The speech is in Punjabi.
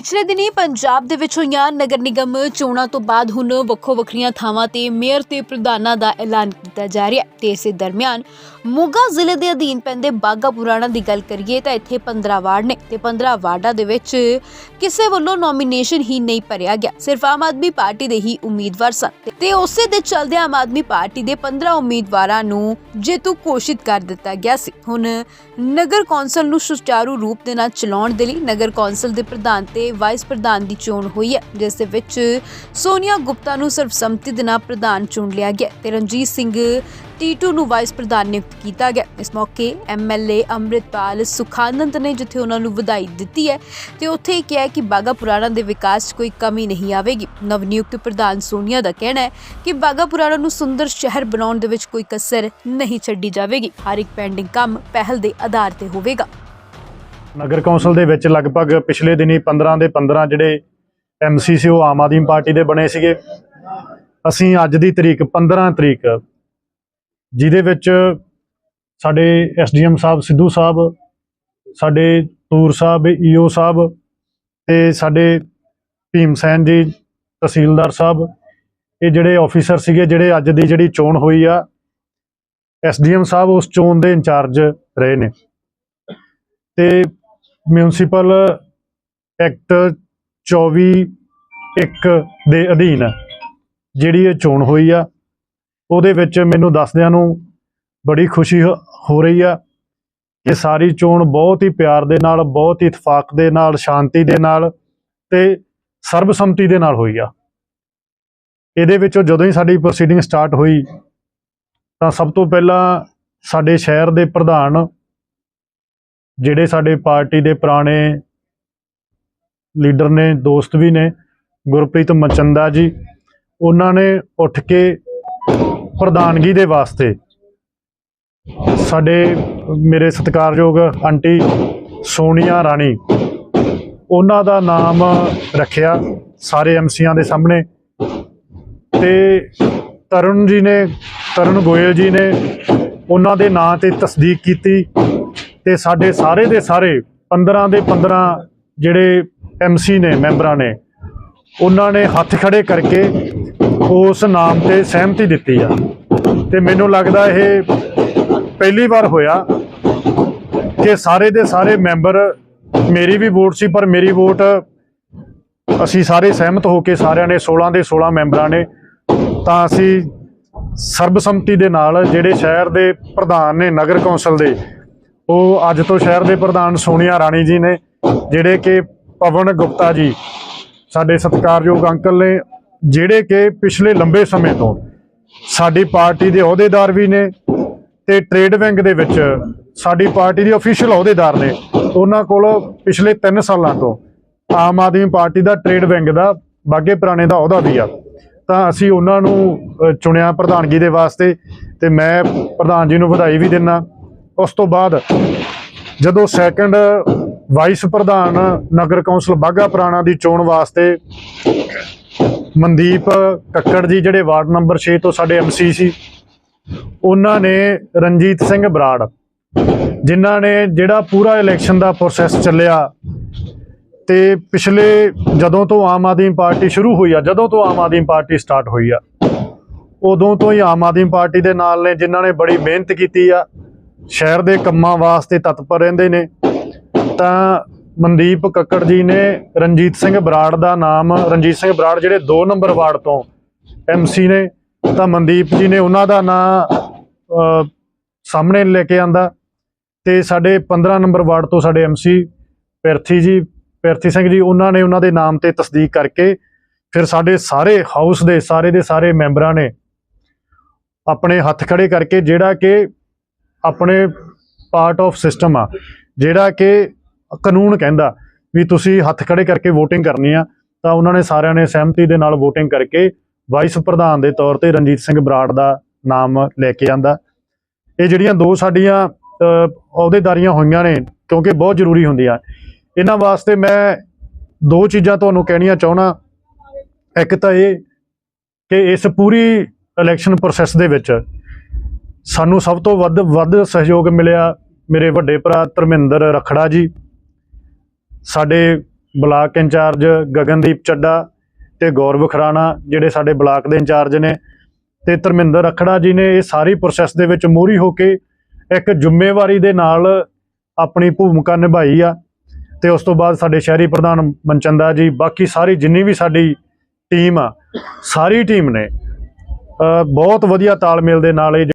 ਪਿਛਲੇ ਦਿਨੀ ਪੰਜਾਬ ਦੇ ਵਿੱਚ ਹੋਈਆਂ ਨਗਰ ਨਿਗਮ ਚੋਣਾਂ ਤੋਂ ਬਾਅਦ ਹੁਣ ਵੱਖੋ ਵੱਖਰੀਆਂ ਥਾਵਾਂ ਤੇ ਮੇਅਰ ਤੇ ਪ੍ਰਧਾਨਾਂ ਦਾ ਐਲਾਨ ਕੀਤਾ ਜਾ ਰਿਹਾ ਹੈ। ਤੇ ਇਸੇ ਦਰਮਿਆਨ ਮੋਗਾ ਜ਼ਿਲ੍ਹੇ ਦੇ ਅਧੀਨ ਪੈਂਦੇ ਬਾਗਾ ਪੁਰਾਣਾ ਦੀ ਗੱਲ ਕਰੀਏ ਤਾਂ ਇੱਥੇ 15 ਵਾਰਡ ਨੇ ਤੇ 15 ਵਾਰਡਾਂ ਦੇ ਵਿੱਚ ਕਿਸੇ ਵੱਲੋਂ ਨੋਮੀਨੇਸ਼ਨ ਹੀ ਨਹੀਂ ਭਰਿਆ ਗਿਆ। ਸਿਰਫ ਆਮ ਆਦਮੀ ਪਾਰਟੀ ਦੇ ਹੀ ਉਮੀਦਵਾਰ ਸਨ ਤੇ- ਤੇ ਉਸੇ ਦੇ ਚਲਦੇ ਆਮ ਆਦਮੀ ਪਾਰਟੀ ਦੇ 15 ਉਮੀਦਵਾਰਾਂ ਨੂੰ ਜੇਤੂ ਘੋਸ਼ਿਤ ਕਰ ਦਿੱਤਾ ਗਿਆ ਸੀ। ਹੁਣ ਨਗਰ ਕੌਂਸਲ ਨੂੰ ਸੁਚਾਰੂ ਰੂਪ ਦੇ ਨਾਲ ਚਲਾਉਣ ਦੇ ਲਈ ਨਗਰ ਕੌਂਸਲ ਦੇ ਪ੍ਰਧਾਨ ਤੇ ਵਾਈਸ ਪ੍ਰਧਾਨ ਦੀ ਚੋਣ ਹੋਈ ਹੈ, ਜਿਸ ਦੇ ਵਿੱਚ ਸੋਨੀਆ ਗੁਪਤਾ ਨੂੰ ਸਰਬਸੰਮਤੀ ਦੇ ਨਾਲ ਪ੍ਰਧਾਨ ਚੁਣ ਲਿਆ ਗਿਆ। ਤੇ ਰਣਜੀਤ ਸਿੰਘ ਟੀਟੂ ਨੂੰ ਵਾਈਸ ਪ੍ਰਧਾਨ ਨਿਯੁਕਤ ਕੀਤਾ ਗਿਆ। ਇਸ ਮੌਕੇ ਐਮਐਲਏ ਅੰਮ੍ਰਿਤਪਾਲ ਸੁਖਾਨੰਦ ਨੇ, ਜਿੱਥੇ ਉਹਨਾਂ ਨੂੰ ਵਧਾਈ ਦਿੱਤੀ ਹੈ, ਤੇ ਉੱਥੇ ਇਹ ਕਿਹਾ ਕਿ ਬਾਗਾ ਪੁਰਾਣਾ ਦੇ ਵਿਕਾਸ 'ਚ ਕੋਈ ਕਮੀ ਨਹੀਂ ਆਵੇਗੀ। ਨਵ ਨਿਯੁਕਤ ਪ੍ਰਧਾਨ ਸੋਨੀਆ ਦਾ ਕਹਿਣਾ ਹੈ ਕਿ ਬਾਗਾ ਪੁਰਾਣਾ ਨੂੰ ਸੁੰਦਰ ਸ਼ਹਿਰ ਬਣਾਉਣ ਦੇ ਵਿੱਚ ਕੋਈ ਕਸਰ ਨਹੀਂ ਛੱਡੀ ਜਾਵੇਗੀ। ਹਰ ਇੱਕ ਪੈਂਡਿੰਗ ਕੰਮ ਪਹਿਲ ਦੇ ਆਧਾਰ ਤੇ ਹੋਵੇਗਾ। ਨਗਰ ਕੌਂਸਲ ਦੇ ਵਿੱਚ ਲਗਭਗ ਪਿਛਲੇ ਦਿਨੀ 15 ਦੇ 15 ਜਿਹੜੇ ਐਮਸੀ ਸੀ ਉਹ ਆਮ ਆਦਮੀ ਪਾਰਟੀ ਦੇ ਬਣੇ ਸੀਗੇ। ਅਸੀਂ ਅੱਜ ਦੀ ਤਰੀਕ 15 ਤਰੀਕ, ਜਿਹਦੇ ਵਿੱਚ ਸਾਡੇ ਐਸਡੀਐਮ ਸਾਹਿਬ, ਸਿੱਧੂ ਸਾਹਿਬ, ਸਾਡੇ ਤੂਰ ਸਾਹਿਬ ਈਓ ਸਾਹਿਬ ਤੇ ਸਾਡੇ ਭੀਮ ਸੈਨ ਜੀ, ਤਹਿਸੀਲਦਾਰ ਸਾਹਿਬ, ਇਹ ਜਿਹੜੇ ਆਫੀਸਰ ਸੀਗੇ, ਜਿਹੜੇ ਅੱਜ ਦੀ ਜਿਹੜੀ ਚੋਣ ਹੋਈ ਆ ਐਸਡੀਐਮ ਸਾਹਿਬ ਉਸ ਚੋਣ ਦੇ ਇੰਚਾਰਜ ਰਹੇ ਨੇ। ਤੇ ਮਿਊਨਿਸਪਲ ਐਕਟ 24 1 ਦੇ ਅਧੀਨ ਜਿਹੜੀ ਇਹ ਚੋਣ ਹੋਈ ਆ, ਉਹਦੇ ਵਿੱਚ ਮੈਨੂੰ ਦੱਸਦਿਆਂ ਨੂੰ ਬੜੀ ਖੁਸ਼ੀ ਹੋ ਹੋ ਰਹੀ ਆ ਕਿ ਸਾਰੀ ਚੋਣ ਬਹੁਤ ਹੀ ਪਿਆਰ ਦੇ ਨਾਲ, ਬਹੁਤ ਹੀ ਇਤਫਾਕ ਦੇ ਨਾਲ, ਸ਼ਾਂਤੀ ਦੇ ਨਾਲ ਤੇ ਸਰਬਸੰਮਤੀ ਦੇ ਨਾਲ ਹੋਈ ਆ। ਇਹਦੇ ਵਿੱਚੋਂ ਜਦੋਂ ਹੀ ਸਾਡੀ ਪ੍ਰੋਸੀਡਿੰਗ ਸਟਾਰਟ ਹੋਈ ਤਾਂ ਸਭ ਤੋਂ ਪਹਿਲਾਂ ਸਾਡੇ ਸ਼ਹਿਰ ਦੇ ਪ੍ਰਧਾਨ ਜਿਹੜੇ ਸਾਡੇ ਪਾਰਟੀ ਦੇ ਪੁਰਾਣੇ ਲੀਡਰ ਨੇ, ਦੋਸਤ ਵੀ ਨੇ, ਗੁਰਪ੍ਰੀਤ ਮਚੰਦਾ ਜੀ, ਉਹਨਾਂ ਨੇ ਉੱਠ ਕੇ ਪ੍ਰਧਾਨਗੀ ਦੇ ਵਾਸਤੇ ਸਾਡੇ ਮੇਰੇ ਸਤਿਕਾਰਯੋਗ ਆਂਟੀ ਸੋਨੀਆ ਰਾਣੀ, ਉਹਨਾਂ ਦਾ ਨਾਮ ਰੱਖਿਆ ਸਾਰੇ ਐਮਸੀਆਂ ਦੇ ਸਾਹਮਣੇ ਤੇ ਤਰੁਣ ਜੀ ਨੇ, ਤਰੁਣ ਗੋਇਲ ਜੀ ਨੇ ਉਹਨਾਂ ਦੇ ਨਾਂ ਤੇ ਤਸਦੀਕ ਕੀਤੀ। ਤੇ ਸਾਡੇ ਸਾਰੇ ਦੇ ਸਾਰੇ 15 ਦੇ 15 ਜਿਹੜੇ ਐਮਸੀ ਨੇ, ਮੈਂਬਰਾਂ ਨੇ, ਉਹਨਾਂ ਨੇ ਹੱਥ ਖੜੇ ਕਰਕੇ ਉਸ ਨਾਮ ਤੇ ਸਹਿਮਤੀ ਦਿੱਤੀ ਆ। ਤੇ ਮੈਨੂੰ ਲੱਗਦਾ ਇਹ ਪਹਿਲੀ ਵਾਰ ਹੋਇਆ ਕਿ ਸਾਰੇ ਦੇ ਸਾਰੇ ਮੈਂਬਰ ਮੇਰੀ ਵੀ ਵੋਟ ਸੀ, ਪਰ ਮੇਰੀ ਵੋਟ ਅਸੀਂ ਸਾਰੇ ਸਹਿਮਤ ਹੋ ਕੇ ਸਾਰਿਆਂ ਨੇ 16 ਦੇ 16 ਮੈਂਬਰਾਂ ਨੇ, ਤਾਂ ਅਸੀਂ ਸਰਬਸੰਮਤੀ ਦੇ ਨਾਲ ਜਿਹੜੇ ਸ਼ਹਿਰ ਦੇ ਪ੍ਰਧਾਨ ਨੇ, ਨਗਰ ਕੌਂਸਲ ਦੇ ਉਹ ਅੱਜ ਤੋਂ ਸ਼ਹਿਰ ਦੇ ਪ੍ਰਧਾਨ ਸੋਨੀਆ ਰਾਣੀ ਜੀ ਨੇ, ਜਿਹੜੇ ਕਿ ਪਵਨ ਗੁਪਤਾ ਜੀ, ਸਾਡੇ ਸਤਿਕਾਰਯੋਗ ਅੰਕਲ ਨੇ, ਜਿਹੜੇ ਕਿ ਪਿਛਲੇ ਲੰਬੇ ਸਮੇਂ ਤੋਂ ਸਾਡੀ ਪਾਰਟੀ ਦੇ ਅਹੁਦੇਦਾਰ ਵੀ ਨੇ ਤੇ ਟ੍ਰੇਡ ਵਿੰਗ ਦੇ ਵਿੱਚ ਸਾਡੀ ਪਾਰਟੀ ਦੇ ਅਫੀਸ਼ੀਅਲ ਅਹੁਦੇਦਾਰ ਨੇ। ਉਹਨਾਂ ਕੋਲ ਪਿਛਲੇ 3 ਸਾਲਾਂ ਤੋਂ ਆਮ ਆਦਮੀ ਪਾਰਟੀ ਦਾ ਟ੍ਰੇਡ ਵਿੰਗ ਦਾ, ਬਾਗੇ ਪੁਰਾਣੇ ਦਾ ਅਹੁਦਾ ਵੀ ਆ। ਤਾਂ ਅਸੀਂ ਉਹਨਾਂ ਨੂੰ ਚੁਣਿਆ ਪ੍ਰਧਾਨਗੀ ਦੇ ਵਾਸਤੇ ਤੇ ਮੈਂ ਪ੍ਰਧਾਨ ਜੀ ਨੂੰ ਵਧਾਈ ਵੀ ਦਿੰਨਾ। ਉਸ ਤੋਂ ਬਾਅਦ ਜਦੋਂ ਸੈਕੰਡ ਵਾਈਸ ਪ੍ਰਧਾਨ ਨਗਰ ਕੌਂਸਲ ਬਾਗਾ ਪੁਰਾਣਾ ਦੀ ਚੋਣ ਵਾਸਤੇ ਮਨਦੀਪ ਕੱਕੜ ਜੀ ਜਿਹੜੇ ਵਾਰਡ ਨੰਬਰ 6 ਤੋਂ ਸਾਡੇ ਐਮਸੀ ਸੀ, ਉਹਨਾਂ ਨੇ ਰਣਜੀਤ ਸਿੰਘ ਬਰਾੜ, ਜਿਨ੍ਹਾਂ ਨੇ ਜਿਹੜਾ ਪੂਰਾ ਇਲੈਕਸ਼ਨ ਦਾ ਪ੍ਰੋਸੈਸ ਚੱਲਿਆ ਤੇ ਪਿਛਲੇ ਜਦੋਂ ਤੋਂ ਆਮ ਆਦਮੀ ਪਾਰਟੀ ਸ਼ੁਰੂ ਹੋਈ ਆ, ਜਦੋਂ ਤੋਂ ਆਮ ਆਦਮੀ ਪਾਰਟੀ ਸਟਾਰਟ ਹੋਈ ਆ, ਉਦੋਂ ਤੋਂ ਹੀ ਆਮ ਆਦਮੀ ਪਾਰਟੀ ਦੇ ਨਾਲ ਨੇ, ਜਿਨ੍ਹਾਂ ਨੇ ਬੜੀ ਮਿਹਨਤ ਕੀਤੀ ਆ ਸ਼ਹਿਰ ਦੇ ਕੰਮਾਂ ਵਾਸਤੇ ਤਤਪਰ ਰਹਿੰਦੇ ਨੇ। ਤਾਂ ਮਨਦੀਪ ਕੱਕੜ ਜੀ ਨੇ ਰਣਜੀਤ ਸਿੰਘ ਬਰਾੜ ਦਾ ਨਾਮ, ਰਣਜੀਤ ਸਿੰਘ ਬਰਾੜ ਜਿਹੜੇ 2 ਨੰਬਰ ਵਾਰਡ ਤੋਂ ਐਮਸੀ ਨੇ, ਤਾਂ ਮਨਦੀਪ ਜੀ ਨੇ ਉਹਨਾਂ ਦਾ ਨਾਮ ਸਾਹਮਣੇ ਲੈ ਕੇ ਆਂਦਾ। ਤੇ ਸਾਡੇ 15 ਨੰਬਰ ਵਾਰਡ ਤੋਂ ਸਾਡੇ ਐਮਸੀ ਪਿਰਥੀ ਜੀ, ਪਿਰਥੀ ਸਿੰਘ ਜੀ, ਉਹਨਾਂ ਨੇ ਉਹਨਾਂ ਦੇ ਨਾਮ ਤੇ ਤਸਦੀਕ ਕਰਕੇ ਫਿਰ ਸਾਡੇ ਸਾਰੇ ਹਾਊਸ ਦੇ, ਸਾਰੇ ਦੇ ਸਾਰੇ ਮੈਂਬਰਾਂ ਨੇ ਆਪਣੇ ਹੱਥ ਖੜੇ ਕਰਕੇ ਜਿਹੜਾ ਕਿ ਆਪਣੇ ਪਾਰਟ ਆਫ ਸਿਸਟਮ ਆ, ਜਿਹੜਾ ਕਿ ਕਾਨੂੰਨ ਕਹਿੰਦਾ ਵੀ ਤੁਸੀਂ ਹੱਥ ਖੜੇ ਕਰਕੇ VOTING ਕਰਨੀ ਆ, ਤਾਂ ਉਹਨਾਂ ਨੇ ਸਾਰਿਆਂ ਨੇ ਸਹਿਮਤੀ ਦੇ ਨਾਲ VOTING ਕਰਕੇ ਵਾਈਸ ਪ੍ਰਧਾਨ ਦੇ ਤੌਰ ਤੇ ਰਣਜੀਤ ਸਿੰਘ ਬਰਾੜ ਦਾ ਨਾਮ ਲੈ ਕੇ ਆਂਦਾ। ਇਹ ਜਿਹੜੀਆਂ ਦੋ ਸਾਡੀਆਂ ਅਹੁਦੇਦਾਰੀਆਂ ਹੋਈਆਂ ਨੇ, ਕਿਉਂਕਿ ਬਹੁਤ ਜ਼ਰੂਰੀ ਹੁੰਦੀਆਂ। ਇਹਨਾਂ ਵਾਸਤੇ ਮੈਂ ਦੋ ਚੀਜ਼ਾਂ ਤੁਹਾਨੂੰ ਕਹਿਣੀਆਂ ਚਾਹਣਾ ਇੱਕ ਤਾਂ ਇਹ ਕਿ ਇਸ ਪੂਰੀ ਇਲੈਕਸ਼ਨ ਪ੍ਰੋਸੈਸ ਦੇ ਵਿੱਚ ਸਾਨੂੰ ਸਭ ਤੋਂ ਵੱਧ ਵੱਧ ਸਹਿਯੋਗ ਮਿਲਿਆ ਮੇਰੇ ਵੱਡੇ ਭਰਾ ਧਰਮਿੰਦਰ ਰਖੜਾ ਜੀ, ਸਾਡੇ ਬਲਾਕ ਇੰਚਾਰਜ ਗਗਨਦੀਪ ਚੱਡਾ ਤੇ ਗੌਰਵ ਖਰਾਣਾ ਜਿਹੜੇ ਸਾਡੇ ਬਲਾਕ ਦੇ ਇੰਚਾਰਜ ਨੇ ਤੇ ਧਰਮਿੰਦਰ ਰਖੜਾ ਜੀ ਨੇ ਇਹ ਸਾਰੀ ਪ੍ਰੋਸੈਸ ਦੇ ਵਿੱਚ ਮੋਹਰੀ ਹੋ ਕੇ ਇੱਕ ਜ਼ਿੰਮੇਵਾਰੀ ਦੇ ਨਾਲ ਆਪਣੀ ਭੂਮਿਕਾ ਨਿਭਾਈ ਆ ਤੇ ਉਸ ਤੋਂ ਬਾਅਦ ਸਾਡੇ ਸ਼ਹਿਰੀ ਪ੍ਰਧਾਨ ਮਨਚੰਦਾ ਜੀ, ਬਾਕੀ ਸਾਰੀ ਜਿੰਨੀ ਵੀ ਸਾਡੀ ਟੀਮ ਆ, ਸਾਰੀ ਟੀਮ ਨੇ ਬਹੁਤ ਵਧੀਆ ਤਾਲਮੇਲ ਦੇ ਨਾਲ ਇਹ